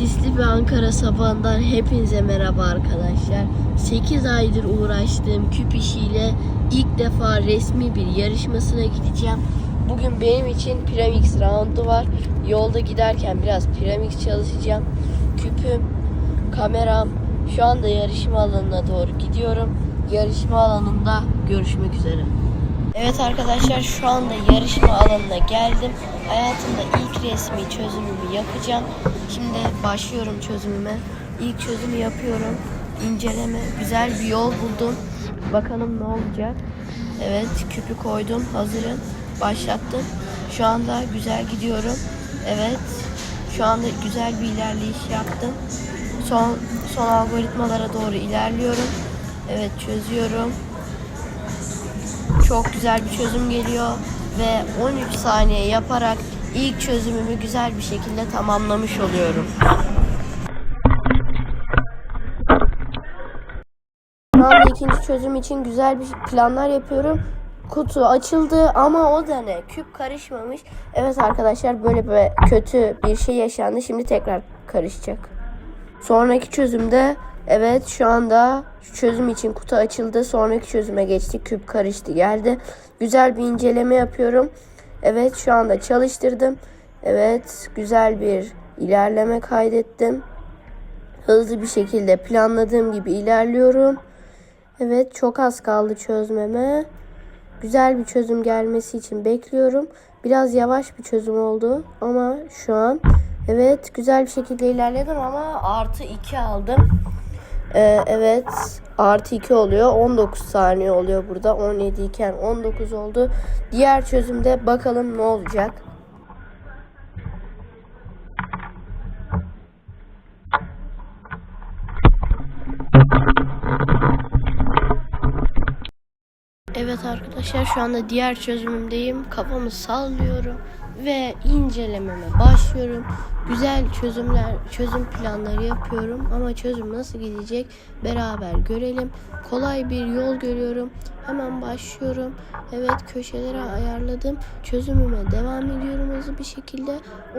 Sisli bir Ankara sabahından hepinize merhaba arkadaşlar. 8 aydır uğraştığım küp işiyle ilk defa resmi bir yarışmasına gideceğim. Bugün benim için Piramix roundu var. Yolda giderken biraz Piramix çalışacağım. Küpüm, kameram. Şu anda yarışma alanına doğru gidiyorum. Yarışma alanında görüşmek üzere. Evet arkadaşlar şu anda yarışma alanına geldim. Hayatımda ilk resmi çözümümü yapacağım. Şimdi başlıyorum çözümüme. İlk çözümü yapıyorum. İnceleme. Güzel bir yol buldum. Bakalım ne olacak. Evet küpü koydum. Hazırım. Başlattım. Şu anda güzel gidiyorum. Evet. Şu anda güzel bir ilerleyiş yaptım. Son son algoritmalara doğru ilerliyorum. Evet çözüyorum. Çok güzel bir çözüm geliyor ve 13 saniye yaparak ilk çözümümü güzel bir şekilde tamamlamış oluyorum. Anda ikinci çözüm için güzel bir planlar yapıyorum. Kutu açıldı ama o da ne? Küp karışmamış. Evet arkadaşlar böyle bir kötü bir şey yaşandı. Şimdi tekrar karışacak. Sonraki çözümde evet şu anda çözüm için kutu açıldı. Sonraki çözüme geçtik. Küp karıştı geldi. Güzel bir inceleme yapıyorum. Evet şu anda çalıştırdım. Evet güzel bir ilerleme kaydettim. Hızlı bir şekilde planladığım gibi ilerliyorum. Evet çok az kaldı çözmeme. Güzel bir çözüm gelmesi için bekliyorum. Biraz yavaş bir çözüm oldu ama şu an evet güzel bir şekilde ilerledim ama artı 2 aldım. Ee, evet artı 2 oluyor. 19 saniye oluyor burada. 17 iken 19 oldu. Diğer çözümde bakalım ne olacak. Evet arkadaşlar şu anda diğer çözümümdeyim. Kafamı sallıyorum ve incelememe başlıyorum. Güzel çözümler, çözüm planları yapıyorum ama çözüm nasıl gidecek beraber görelim. Kolay bir yol görüyorum. Hemen başlıyorum. Evet köşelere ayarladım. Çözümüme devam ediyorum hızlı bir şekilde.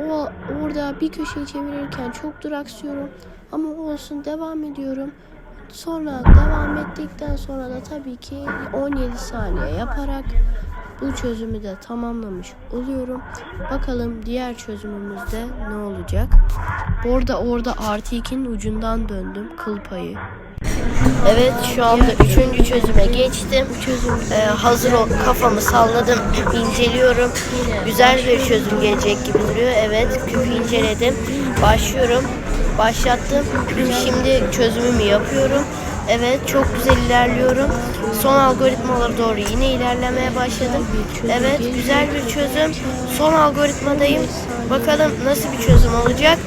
O orada bir köşeyi çevirirken çok duraksıyorum. Ama olsun devam ediyorum. Sonra devam ettikten sonra da tabii ki 17 saniye yaparak bu çözümü de tamamlamış oluyorum. Bakalım diğer çözümümüzde ne olacak. Bu orada artı 2'nin ucundan döndüm kıl payı. Evet şu anda üçüncü çözüme geçtim. Çözüm e, hazır ol, kafamı salladım, inceliyorum. Güzel bir çözüm gelecek gibi duruyor. Evet küpü inceledim. Başlıyorum. Başlattım. Şimdi çözümümü yapıyorum. Evet çok güzel ilerliyorum. Son algoritmalara doğru yine ilerlemeye başladım. Evet güzel bir çözüm. Son algoritmadayım. Bakalım nasıl bir çözüm olacak.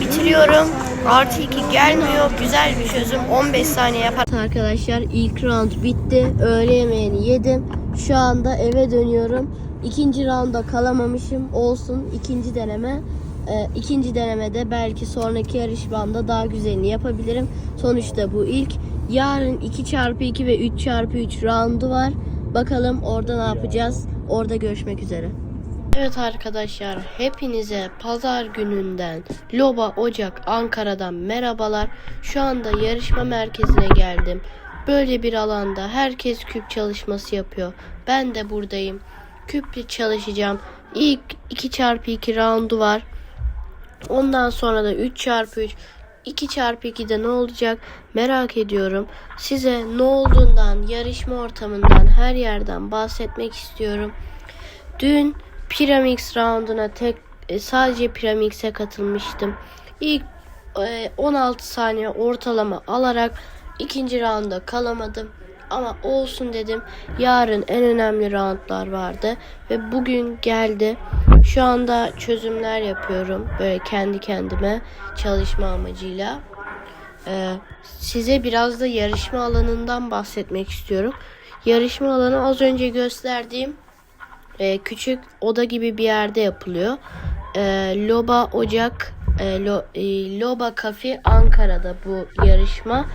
Bitiriyorum. Artı 2 gelmiyor. Güzel bir çözüm. 15 saniye yapar. Arkadaşlar ilk round bitti. Öğle yemeğini yedim. Şu anda eve dönüyorum. İkinci rounda kalamamışım. Olsun. ikinci deneme. Ee, ikinci denemede belki sonraki yarışmamda daha güzelini yapabilirim. Sonuçta bu ilk. Yarın 2x2 ve 3x3 roundu var. Bakalım orada ne yapacağız. Orada görüşmek üzere. Evet arkadaşlar hepinize pazar gününden Loba Ocak Ankara'dan merhabalar. Şu anda yarışma merkezine geldim. Böyle bir alanda herkes küp çalışması yapıyor. Ben de buradayım. Küple çalışacağım. İlk 2x2 roundu var. Ondan sonra da 3 çarpı 3 2 çarpı 2'de ne olacak merak ediyorum. Size ne olduğundan, yarışma ortamından, her yerden bahsetmek istiyorum. Dün Pyramix rounduna tek e, sadece Pyramix'e katılmıştım. İlk e, 16 saniye ortalama alarak ikinci rounda kalamadım. Ama olsun dedim. Yarın en önemli roundlar vardı ve bugün geldi. Şu anda çözümler yapıyorum böyle kendi kendime çalışma amacıyla. Ee, size biraz da yarışma alanından bahsetmek istiyorum. Yarışma alanı az önce gösterdiğim e, küçük oda gibi bir yerde yapılıyor. E, Loba Ocak, e, Lo, e, Loba Kafe Ankara'da bu yarışma.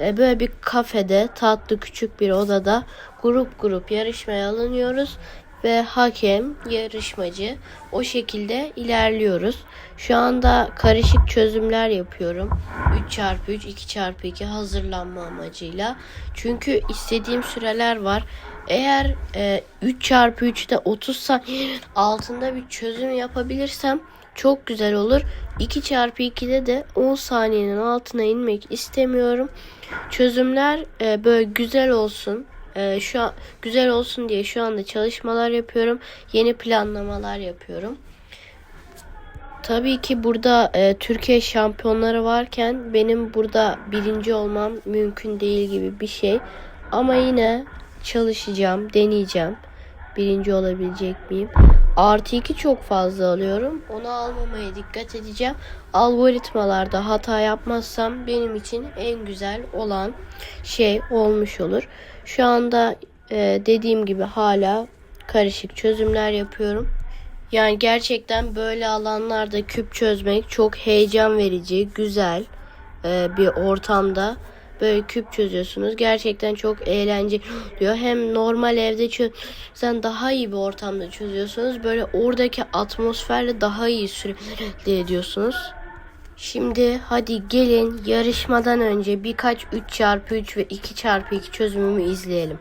E, böyle bir kafede tatlı küçük bir odada grup grup yarışmaya alınıyoruz. ve hakem, yarışmacı o şekilde ilerliyoruz. Şu anda karışık çözümler yapıyorum. 3x3, 2x2 hazırlanma amacıyla. Çünkü istediğim süreler var. Eğer e, 3x3'te 30 saniyenin altında bir çözüm yapabilirsem çok güzel olur. 2x2'de de 10 saniyenin altına inmek istemiyorum. Çözümler e, böyle güzel olsun. E, şu an güzel olsun diye şu anda çalışmalar yapıyorum. Yeni planlamalar yapıyorum. Tabii ki burada e, Türkiye şampiyonları varken benim burada birinci olmam mümkün değil gibi bir şey. Ama yine çalışacağım, deneyeceğim. Birinci olabilecek miyim? Artı 2 çok fazla alıyorum. Onu almamaya dikkat edeceğim. Algoritmalarda hata yapmazsam benim için en güzel olan şey olmuş olur. Şu anda e, dediğim gibi hala karışık çözümler yapıyorum. Yani gerçekten böyle alanlarda küp çözmek çok heyecan verici, güzel e, bir ortamda böyle küp çözüyorsunuz. Gerçekten çok eğlenceli oluyor. Hem normal evde çözsen daha iyi bir ortamda çözüyorsunuz. Böyle oradaki atmosferle daha iyi süre elde ediyorsunuz. Şimdi hadi gelin yarışmadan önce birkaç 3x3 ve 2x2 çözümümü izleyelim.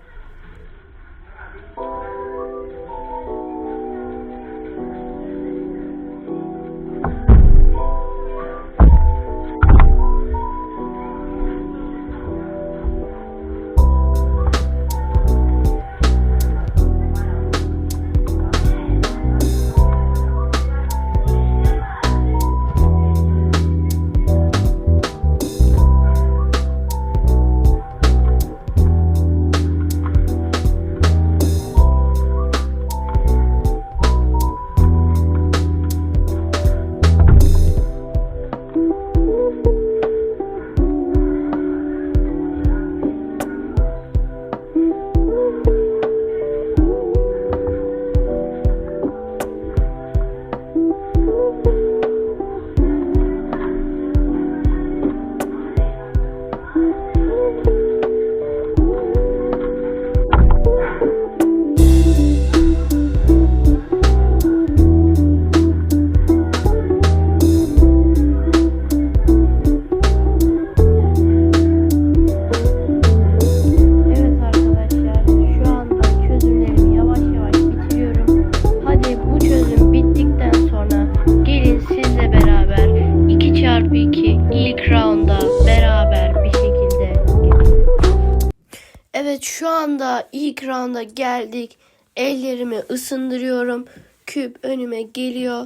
Şu anda ilk rounda geldik. Ellerimi ısındırıyorum. Küp önüme geliyor.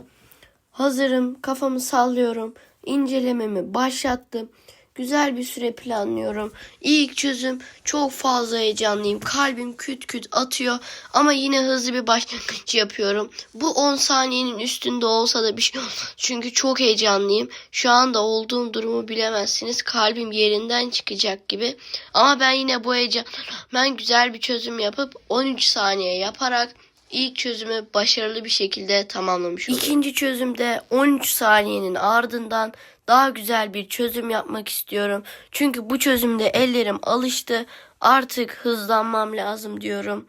Hazırım. Kafamı sallıyorum. İncelememi başlattım. Güzel bir süre planlıyorum. İlk çözüm çok fazla heyecanlıyım. Kalbim küt küt atıyor ama yine hızlı bir başlangıç yapıyorum. Bu 10 saniyenin üstünde olsa da bir şey olmaz. Çünkü çok heyecanlıyım. Şu anda olduğum durumu bilemezsiniz. Kalbim yerinden çıkacak gibi. Ama ben yine bu heyecan ben güzel bir çözüm yapıp 13 saniye yaparak İlk çözümü başarılı bir şekilde tamamlamış oldum. İkinci çözümde 13 saniyenin ardından daha güzel bir çözüm yapmak istiyorum. Çünkü bu çözümde ellerim alıştı. Artık hızlanmam lazım diyorum.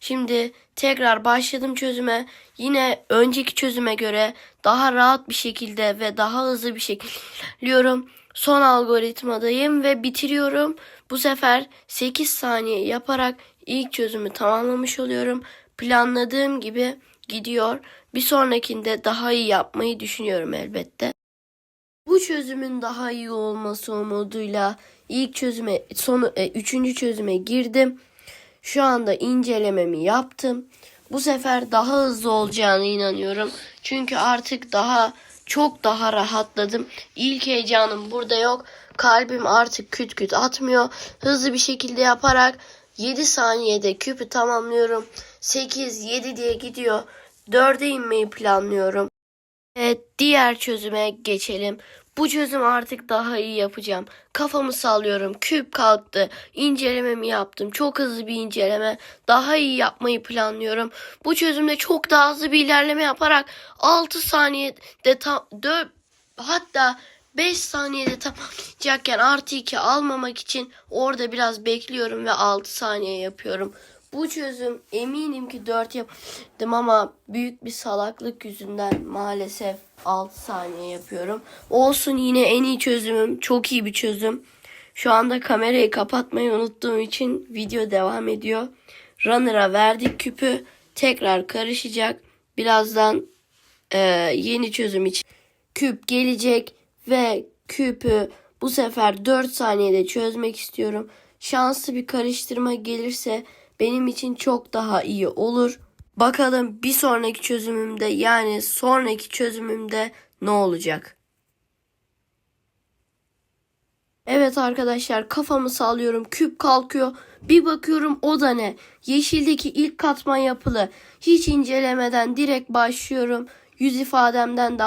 Şimdi tekrar başladım çözüme. Yine önceki çözüme göre daha rahat bir şekilde ve daha hızlı bir şekilde ilerliyorum. Son algoritmadayım ve bitiriyorum. Bu sefer 8 saniye yaparak ilk çözümü tamamlamış oluyorum. Planladığım gibi gidiyor. Bir sonrakinde daha iyi yapmayı düşünüyorum elbette. Bu çözümün daha iyi olması umuduyla ilk çözüme, sonu, e, üçüncü çözüme girdim. Şu anda incelememi yaptım. Bu sefer daha hızlı olacağına inanıyorum. Çünkü artık daha çok daha rahatladım. İlk heyecanım burada yok. Kalbim artık küt küt atmıyor. Hızlı bir şekilde yaparak 7 saniyede küpü tamamlıyorum. 8, 7 diye gidiyor. 4'e inmeyi planlıyorum. Evet, diğer çözüme geçelim. Bu çözüm artık daha iyi yapacağım. Kafamı sallıyorum. Küp kalktı. İncelememi yaptım. Çok hızlı bir inceleme. Daha iyi yapmayı planlıyorum. Bu çözümde çok daha hızlı bir ilerleme yaparak 6 saniyede tam 4 hatta 5 saniyede tamamlayacakken artı 2 almamak için orada biraz bekliyorum ve 6 saniye yapıyorum. Bu çözüm eminim ki 4 yaptım ama büyük bir salaklık yüzünden maalesef 6 saniye yapıyorum. Olsun yine en iyi çözümüm. Çok iyi bir çözüm. Şu anda kamerayı kapatmayı unuttuğum için video devam ediyor. Runner'a verdik küpü. Tekrar karışacak. Birazdan e, yeni çözüm için küp gelecek ve küpü bu sefer 4 saniyede çözmek istiyorum. Şanslı bir karıştırma gelirse benim için çok daha iyi olur. Bakalım bir sonraki çözümümde yani sonraki çözümümde ne olacak? Evet arkadaşlar kafamı sallıyorum küp kalkıyor. Bir bakıyorum o da ne? Yeşildeki ilk katman yapılı. Hiç incelemeden direkt başlıyorum. Yüz ifademden de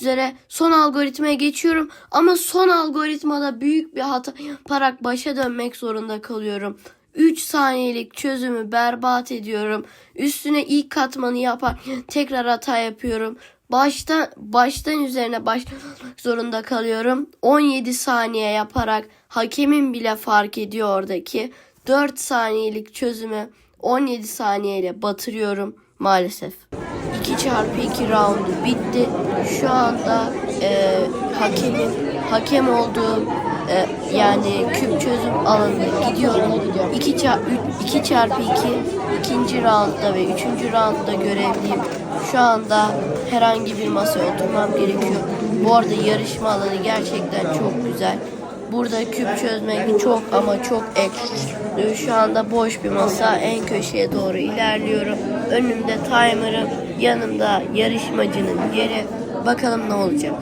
üzere son algoritmaya geçiyorum. Ama son algoritmada büyük bir hata yaparak başa dönmek zorunda kalıyorum. 3 saniyelik çözümü berbat ediyorum. Üstüne ilk katmanı yapar tekrar hata yapıyorum. Baştan baştan üzerine başlamak zorunda kalıyorum. 17 saniye yaparak hakemin bile fark ediyor oradaki. 4 saniyelik çözümü 17 saniyeyle batırıyorum maalesef. 2 çarpı 2 roundu bitti. Şu anda e, hakemin hakem olduğum e, yani küp çözüm alanına gidiyorum. 2 çarpı 2 çarpı 2 ikinci roundda ve üçüncü roundda görevliyim. Şu anda herhangi bir masaya oturmam gerekiyor. Bu arada yarışma alanı gerçekten çok güzel. Burada küp çözmek çok ama çok ek. Şu anda boş bir masa. En köşeye doğru ilerliyorum. Önümde timer'ım, yanımda yarışmacının yeri. Bakalım ne olacak.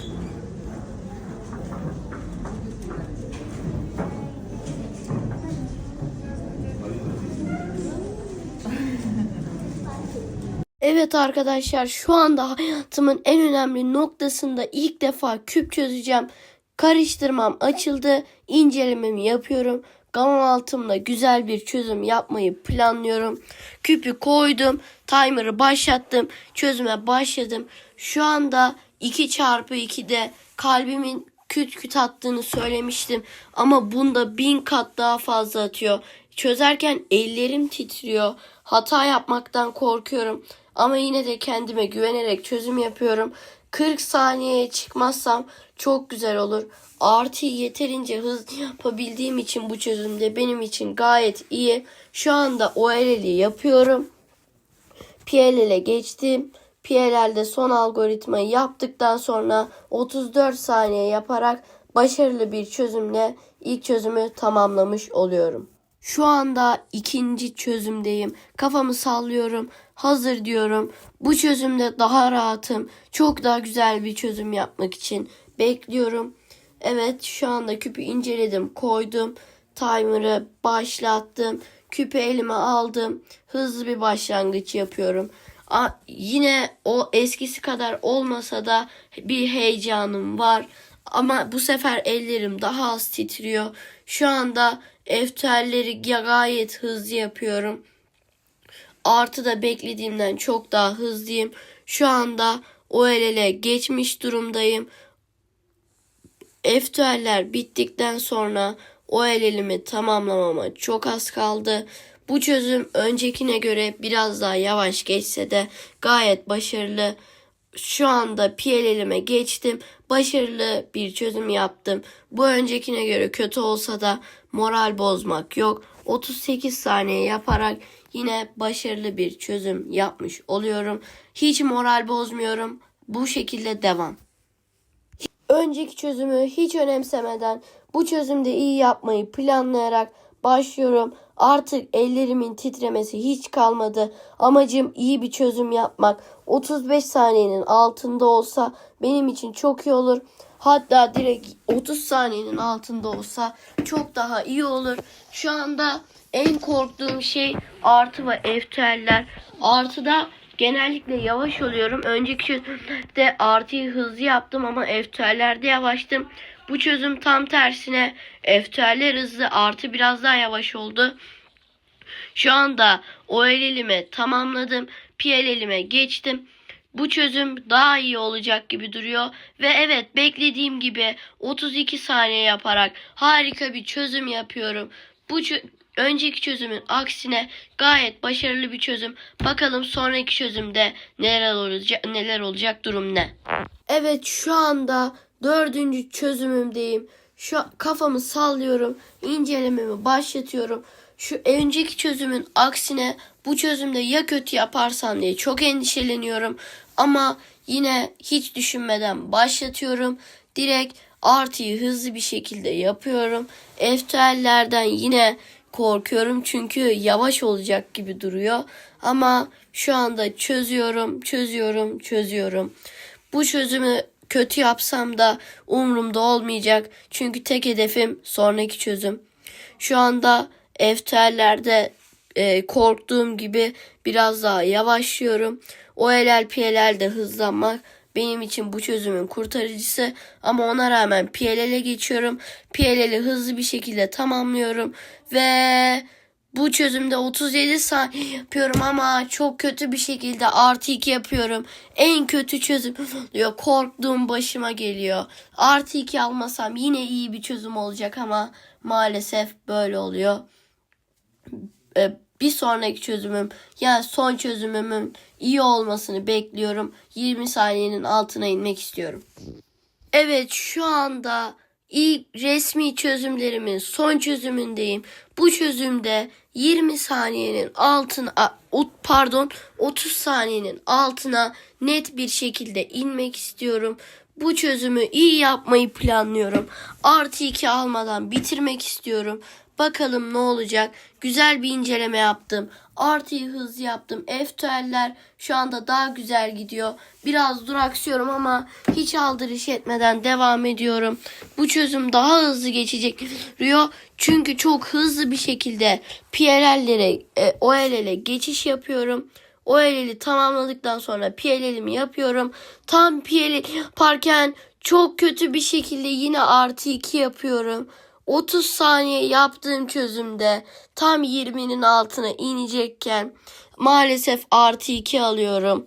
Evet arkadaşlar şu anda hayatımın en önemli noktasında ilk defa küp çözeceğim. Karıştırmam açıldı. İncelememi yapıyorum. Gamma altımda güzel bir çözüm yapmayı planlıyorum. Küpü koydum. Timer'ı başlattım. Çözüme başladım. Şu anda 2 çarpı 2'de kalbimin küt küt attığını söylemiştim. Ama bunda bin kat daha fazla atıyor. Çözerken ellerim titriyor. Hata yapmaktan korkuyorum. Ama yine de kendime güvenerek çözüm yapıyorum. 40 saniyeye çıkmazsam çok güzel olur. Artı yeterince hızlı yapabildiğim için bu çözümde benim için gayet iyi. Şu anda OLL'i yapıyorum. PLL'e geçtim. PLL'de son algoritmayı yaptıktan sonra 34 saniye yaparak başarılı bir çözümle ilk çözümü tamamlamış oluyorum. Şu anda ikinci çözümdeyim. Kafamı sallıyorum. Hazır diyorum. Bu çözümde daha rahatım. Çok daha güzel bir çözüm yapmak için bekliyorum. Evet şu anda küpü inceledim, koydum. Timer'ı başlattım. Küpü elime aldım. Hızlı bir başlangıç yapıyorum. A, yine o eskisi kadar olmasa da bir heyecanım var. Ama bu sefer ellerim daha az titriyor. Şu anda efterleri gayet hızlı yapıyorum. Artı da beklediğimden çok daha hızlıyım. Şu anda OLL'e geçmiş durumdayım. Efterler bittikten sonra OLL'imi tamamlamama çok az kaldı. Bu çözüm öncekine göre biraz daha yavaş geçse de gayet başarılı. Şu anda PLL'ime geçtim. Başarılı bir çözüm yaptım. Bu öncekine göre kötü olsa da moral bozmak yok. 38 saniye yaparak yine başarılı bir çözüm yapmış oluyorum. Hiç moral bozmuyorum. Bu şekilde devam. Önceki çözümü hiç önemsemeden bu çözümde iyi yapmayı planlayarak başlıyorum. Artık ellerimin titremesi hiç kalmadı. Amacım iyi bir çözüm yapmak. 35 saniyenin altında olsa benim için çok iyi olur. Hatta direkt 30 saniyenin altında olsa çok daha iyi olur. Şu anda en korktuğum şey artı ve efteller. Artıda genellikle yavaş oluyorum. Önceki çözümde artıyı hızlı yaptım ama efterlerde yavaştım. Bu çözüm tam tersine efterler hızlı artı biraz daha yavaş oldu. Şu anda OLL'imi tamamladım. PLL'ime geçtim. Bu çözüm daha iyi olacak gibi duruyor. Ve evet beklediğim gibi 32 saniye yaparak harika bir çözüm yapıyorum. Bu çö- önceki çözümün aksine gayet başarılı bir çözüm. Bakalım sonraki çözümde neler olacak, neler olacak durum ne? Evet şu anda dördüncü çözümümdeyim. Şu kafamı sallıyorum. incelememi başlatıyorum. Şu önceki çözümün aksine bu çözümde ya kötü yaparsam diye çok endişeleniyorum. Ama yine hiç düşünmeden başlatıyorum. Direkt artıyı hızlı bir şekilde yapıyorum. Eftellerden yine korkuyorum çünkü yavaş olacak gibi duruyor. Ama şu anda çözüyorum, çözüyorum, çözüyorum. Bu çözümü kötü yapsam da umurumda olmayacak. Çünkü tek hedefim sonraki çözüm. Şu anda efterlerde e, korktuğum gibi biraz daha yavaşlıyorum. O LLP'lerde hızlanmak benim için bu çözümün kurtarıcısı ama ona rağmen PLL'e geçiyorum. PLL'i hızlı bir şekilde tamamlıyorum ve bu çözümde 37 saniye yapıyorum ama çok kötü bir şekilde artı 2 yapıyorum. En kötü çözüm diyor. Korktuğum başıma geliyor. Artı 2 almasam yine iyi bir çözüm olacak ama maalesef böyle oluyor. Ee, bir sonraki çözümüm yani son çözümümün iyi olmasını bekliyorum. 20 saniyenin altına inmek istiyorum. Evet şu anda ilk resmi çözümlerimin son çözümündeyim. Bu çözümde 20 saniyenin altına pardon 30 saniyenin altına net bir şekilde inmek istiyorum. Bu çözümü iyi yapmayı planlıyorum. Artı 2 almadan bitirmek istiyorum. Bakalım ne olacak. Güzel bir inceleme yaptım. Artıyı hızlı yaptım. F12'ler şu anda daha güzel gidiyor. Biraz duraksıyorum ama hiç aldırış etmeden devam ediyorum. Bu çözüm daha hızlı geçecek Rio. Çünkü çok hızlı bir şekilde PLL'lere, e, OLL'e geçiş yapıyorum. OLL'i tamamladıktan sonra PLL'imi yapıyorum. Tam PLL yaparken çok kötü bir şekilde yine artı 2 yapıyorum. 30 saniye yaptığım çözümde tam 20'nin altına inecekken maalesef artı 2 alıyorum.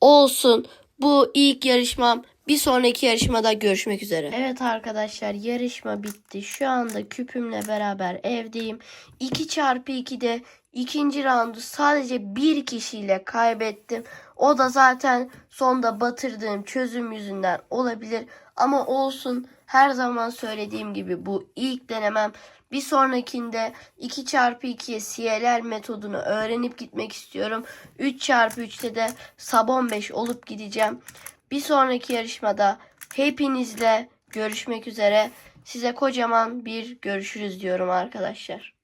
Olsun. Bu ilk yarışmam. Bir sonraki yarışmada görüşmek üzere. Evet arkadaşlar yarışma bitti. Şu anda küpümle beraber evdeyim. 2 çarpı 2'de ikinci roundu sadece bir kişiyle kaybettim. O da zaten sonda batırdığım çözüm yüzünden olabilir. Ama olsun her zaman söylediğim gibi bu ilk denemem. Bir sonrakinde 2 çarpı 2'ye CLR metodunu öğrenip gitmek istiyorum. 3 çarpı 3'te de sub 15 olup gideceğim. Bir sonraki yarışmada hepinizle görüşmek üzere. Size kocaman bir görüşürüz diyorum arkadaşlar.